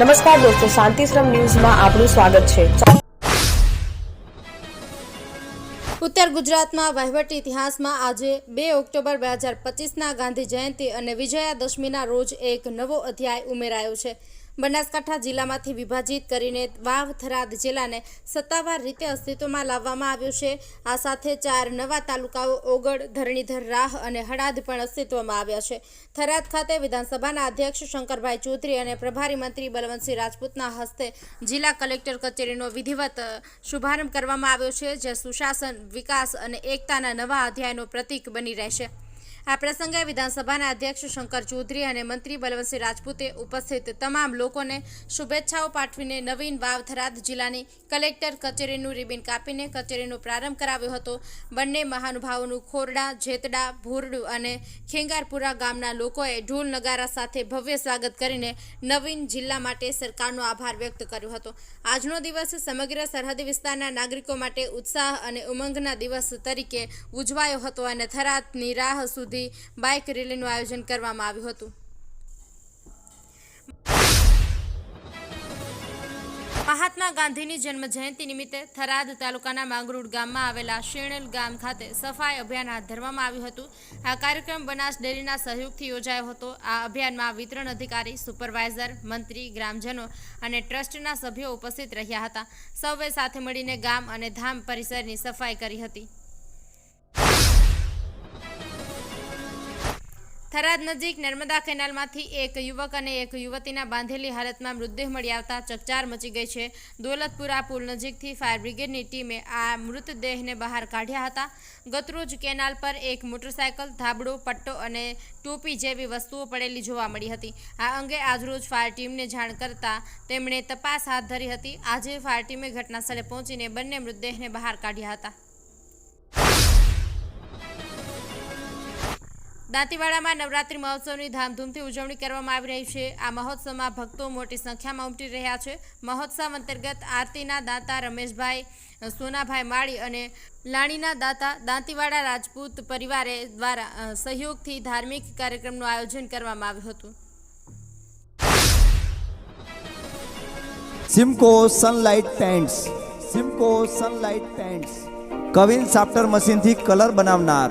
નમસ્કાર દોસ્તો શાંતિશ્રમ ન્યૂઝમાં આપનું સ્વાગત છે. ઉત્તર ગુજરાતમાં વહીવટી ઇતિહાસમાં આજે બે ઓક્ટોબર બે હજાર પચીસના ગાંધી જયંતિ અને વિજયાદશમીના રોજ એક નવો અધ્યાય ઉમેરાયો છે. બનાસકાંઠા જિલ્લામાંથી વિભાજિત કરીને વાવ થરાદ જિલ્લાને સત્તાવાર રીતે અસ્તિત્વમાં લાવવામાં આવ્યું છે. આ સાથે ચાર નવા તાલુકાઓ ઓગળ, ધરણીધર, રાહ અને હળાદ પણ અસ્તિત્વમાં આવ્યા છે. થરાદ ખાતે વિધાનસભાના અધ્યક્ષ શંકરભાઈ ચૌધરી અને પ્રભારી મંત્રી બલવંતસિંહ રાજપૂતના હસ્તે જિલ્લા કલેક્ટર કચેરીનો વિધિવત શુભારંભ કરવામાં આવ્યો છે જે સુશાસન, વિકાસ અને એકતાના નવા અધ્યાયનો પ્રતીક બની રહેશે. આ પ્રસંગે વિધાનસભાના અધ્યક્ષ શંકર ચૌધરી અને મંત્રી બલવંતસિંહ રાજપૂતે ઉપસ્થિત તમામ લોકોને શુભેચ્છાઓ પાઠવીને નવીન વાવ થરાદ જિલ્લાની કલેક્ટર કચેરીનું રિબિન કાપીને કચેરીનો પ્રારંભ કરાવ્યો હતો. બંને મહાનુભાવોનું ખોરડા, જેતડા, ભોરડું અને ખેંગારપુરા ગામના લોકોએ ઢોલ નગારા સાથે ભવ્ય સ્વાગત કરીને નવીન જિલ્લા માટે સરકારનો આભાર વ્યક્ત કર્યો હતો. આજનો દિવસ સમગ્ર સરહદી વિસ્તારના નાગરિકો માટે ઉત્સાહ અને ઉમંગના દિવસ તરીકે ઉજવાયો હતો અને થરાદની રાહ સુધી બાઇક રેલીનું આયોજન કરવામાં આવ્યું હતું. મહાત્મા ગાંધીની જન્મ જયંતિ નિમિત્તે થરાદ તાલુકાના માંગરોળ ગામમાં આવેલા શેણેલ ગામ ખાતે સફાઈ અભિયાન હાથ ધરવામાં આવ્યું હતું. આ કાર્યક્રમ બનાસ ડેરીના સહયોગથી યોજાયો હતો. આ અભિયાનમાં વિતરણ અધિકારી, સુપરવાઇઝર, મંત્રી, ગ્રામજનો અને ટ્રસ્ટના સભ્યો ઉપસ્થિત રહ્યા હતા. સૌએ સાથે મળીને ગામ અને ધામ પરિસરની સફાઈ કરી હતી. થરાદ નજીક નર્મદા કેનાલમાંથી એક યુવક અને એક યુવતીના બાંધેલી હાલતમાં મૃતદેહ મળી આવતા ચકચાર મચી ગઈ છે. દોલતપુરા પુલ નજીકથી ફાયર બ્રિગેડની ટીમે આ મૃતદેહને બહાર કાઢ્યા હતા. ગતરોજ કેનાલ પર એક મોટરસાયકલ ધાબડો પટ્ટો અને ટોપી જેવી વસ્તુઓ પડેલી જોવા મળી હતી. આ અંગે આજરોજ ફાયર ટીમને જાણ કરતા તેમણે તપાસ હાથ ધરી હતી. આજે ફાયર ટીમે ઘટના સ્થળે પહોંચીને બંને મૃતદેહને બહાર કાઢ્યા હતા. દાંતીવાડામાં નવરાત્રિ મહોત્સવની ધામધૂમથી ઉજવણી કરવામાં આવી રહી છે. આ મહોત્સવમાં ભક્તો મોટી સંખ્યામાં ઉમટી રહ્યા છે. મહોત્સવ અંતર્ગત આરતીના દાતા રમેશભાઈ, સોનાભાઈ માળી અને લાણીના દાતા દાંતીવાડા રાજપૂત પરિવારે દ્વારા સહયોગથી ધાર્મિક કાર્યક્રમનું આયોજન કરવામાં આવ્યું હતું. Simco sunlight paints Simco sunlight paints queen સાફ્ટર મશીનથી કલર બનાવનાર.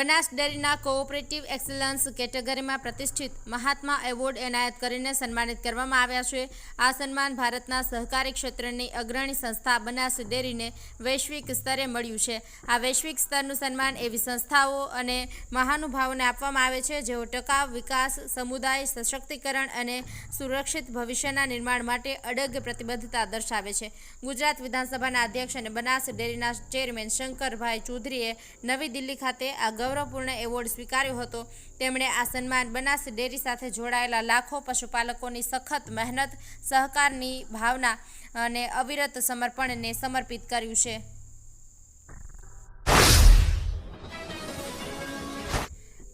Banas ડેરીના કોઓપરેટિવ એક્સલન્સ કેટેગરીમાં પ્રતિષ્ઠિત મહાત્મા એવોર્ડ એનાયત કરીને સન્માનિત કરવામાં આવ્યા છે. આ સન્માન ભારતના સહકારી ક્ષેત્રની અગ્રણી સંસ્થા બનાસ ડેરીને વૈશ્વિક સ્તરે મળ્યું છે. આ વૈશ્વિક સ્તરનું સન્માન એવી સંસ્થાઓ અને મહાનુભાવોને આપવામાં આવે છે, જેઓ ટકાઉ વિકાસ, સમુદાય સશક્તિકરણ અને સુરક્ષિત ભવિષ્યના નિર્માણ માટે અડગ પ્રતિબદ્ધતા દર્શાવે છે. ગુજરાત વિધાનસભાના અધ્યક્ષ અને બનાસ ડેરીના ચેરમેન શંકરભાઈ ચૌધરીએ નવી દિલ્હી ખાતે આ ગૌરવપૂર્ણ એવોર્ડ સ્વીકાર્યો હતો. તેમણે આ સન્માન બનાસ ડેરી સાથે જોડાયેલા લાખો પશુપાલકોની સખત મહેનત, સહકારની ભાવના અને અવિરત સમર્પણને સમર્પિત કર્યું છે.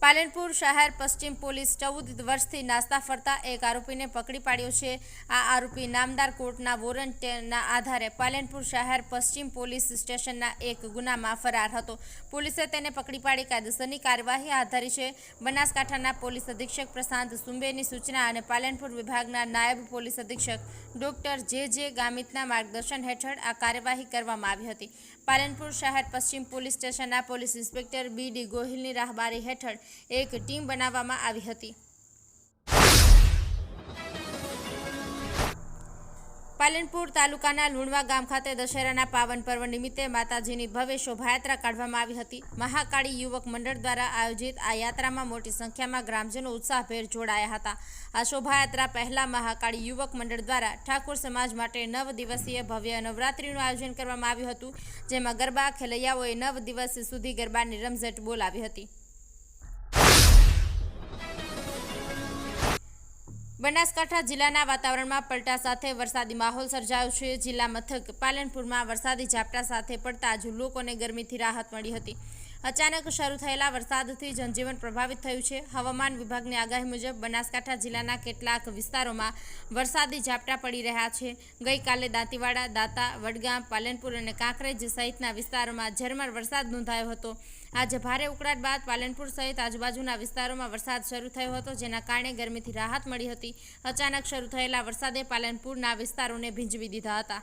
પાલનપુર શહેર પશ્ચિમ પોલીસ ચૌદ વર્ષથી નાસ્તા ફરતા એક આરોપીને પકડી પાડ્યો છે. આ આરોપી નામદાર કોર્ટના વોરંટના આધારે પાલનપુર શહેર પશ્ચિમ પોલીસ સ્ટેશનના એક ગુનામાં ફરાર હતો. પોલીસે તેને પકડી પાડી કાયદેસરની કાર્યવાહી હાથ ધરી છે. બનાસકાંઠાના પોલીસ અધિક્ષક પ્રશાંત સુંબેની સૂચના અને પાલનપુર વિભાગના નાયબ પોલીસ અધિક્ષક ડોક્ટર જે જે ગામિતના માર્ગદર્શન હેઠળ આ કાર્યવાહી કરવામાં આવી હતી. પાલનપુર શહેર પશ્ચિમ પોલીસ સ્ટેશનના પોલીસ ઇન્સ્પેક્ટર બી ડી ગોહિલની રાહબારી હેઠળ એક ટીમ બનાવવામાં આવી હતી. પાલનપુર તાલુકાના લુણવા ગામ ખાતે દશેરાના પાવન પર્વ નિમિત્તે માતાજીની ભવ્ય શોભાયાત્રા કાઢવામાં આવી હતી. મહાકાળી યુવક મંડળ દ્વારા આયોજિત આ યાત્રામાં મોટી સંખ્યામાં ગ્રામજનો ઉત્સાહભેર જોડાયા હતા. આ શોભાયાત્રા પહેલા મહાકાળી યુવક મંડળ દ્વારા ઠાકોર સમાજ માટે નવ દિવસીય ભવ્ય નવરાત્રિનું આયોજન કરવામાં આવ્યું હતું, જેમાં ગરબા, ખેલૈયાઓએ નવ દિવસ સુધી ગરબાની રમઝટ બોલાવી હતી. બનાસકાંઠા જિલ્લાના વાતાવરણમાં પલટા સાથે વરસાદી માહોલ સર્જાયો છે. જિલ્લા મથક પાલનપુરમાં વરસાદી ઝાપટા સાથે પડતા જ લોકોને ગરમીથી રાહત મળી હતી. અચાનક શરૂ થયેલા વરસાદથી જનજીવન પ્રભાવિત થયું છે. હવામાન વિભાગની આગાહી મુજબ બનાસકાંઠા જિલ્લાના કેટલાક વિસ્તારોમાં વરસાદી ઝાપટા પડી રહ્યા છે. ગઈકાલે દાંતીવાડા, દાતા, વડગામ, પાલનપુર અને કાંકરેજ સહિતના વિસ્તારોમાં ઝરમર વરસાદ નોંધાયો હતો. આજે ભારે ઉકળાટ બાદ પાલનપુર સહિત આજુબાજુના વિસ્તારોમાં વરસાદ શરૂ થયો હતો, જેના કારણે ગરમીથી રાહત મળી હતી. અચાનક શરૂ થયેલા વરસાદે પાલનપુરના વિસ્તારોને ભીંજવી દીધા હતા.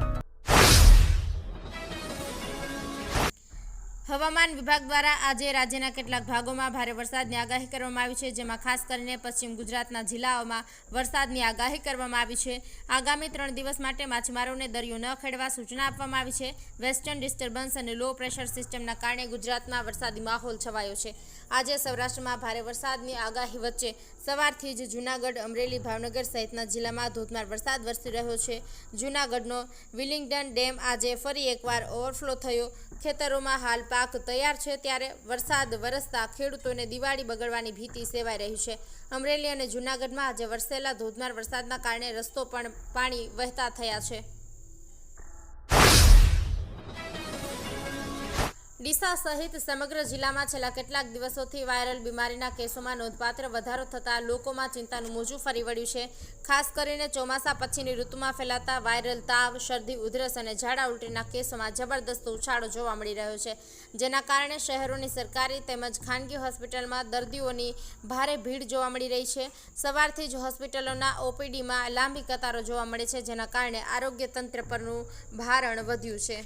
વિભાગ દ્વારા આજે રાજ્યના કેટલાક ભાગોમાં ભારે વરસાદની આગાહી કરવામાં આવી છે, જેમાં ખાસ કરીને પશ્ચિમ ગુજરાતના જિલ્લાઓમાં વરસાદની આગાહી કરવામાં આવી છે. આગામી ત્રણ દિવસ માટે માછીમારોને દરિયો ન ખેડવા સૂચના આપવામાં આવી છે. વેસ્ટર્ન ડિસ્ટર્બન્સ અને લો પ્રેશર સિસ્ટમના કારણે ગુજરાતમાં વરસાદી માહોલ છવાયો છે. આજે સૌરાષ્ટ્રમાં ભારે વરસાદની આગાહી વચ્ચે સવારથી જ જૂનાગઢ, અમરેલી, ભાવનગર સહિતના જિલ્લામાં ધોધમાર વરસાદ વરસી રહ્યો છે. જૂનાગઢનો વિલિંગડન ડેમ આજે ફરી એકવાર ઓવરફ્લો થયો. ખેતરોમાં હાલ પાક તૈયાર છે ત્યારે વરસાદ વરસતા ખેડૂતોને દિવાળી બગડવાની ભીતિ સેવાઈ રહી છે. અમરેલી અને જૂનાગઢમાં આજે વરસેલા ધોધમાર વરસાદના કારણે રસ્તો પણ પાણી વહેતા થયા છે. ડીસા સહિત સમગ્ર જિલ્લામાં છેલ્લા કેટલાક દિવસોથી વાયરલ બીમારીના કેસોમાં નોંધપાત્ર વધારો થતાં લોકોમાં ચિંતાનું મોજું ફરી વળ્યું છે. ખાસ કરીને ચોમાસા પછીની ઋતુમાં ફેલાતા વાયરલ તાવ, શરદી, ઉધરસ અને ઝાડા ઉલટીના કેસોમાં જબરદસ્ત ઉછાળો જોવા મળી રહ્યો છે. જેના કારણે શહેરોની સરકારી તેમજ ખાનગી હોસ્પિટલમાં દર્દીઓની ભારે ભીડ જોવા મળી રહી છે. સવારથી જ હોસ્પિટલોના ઓપીડીમાં લાંબી કતારો જોવા મળે છે, જેના કારણે આરોગ્ય તંત્ર પરનું ભારણ વધ્યું છે.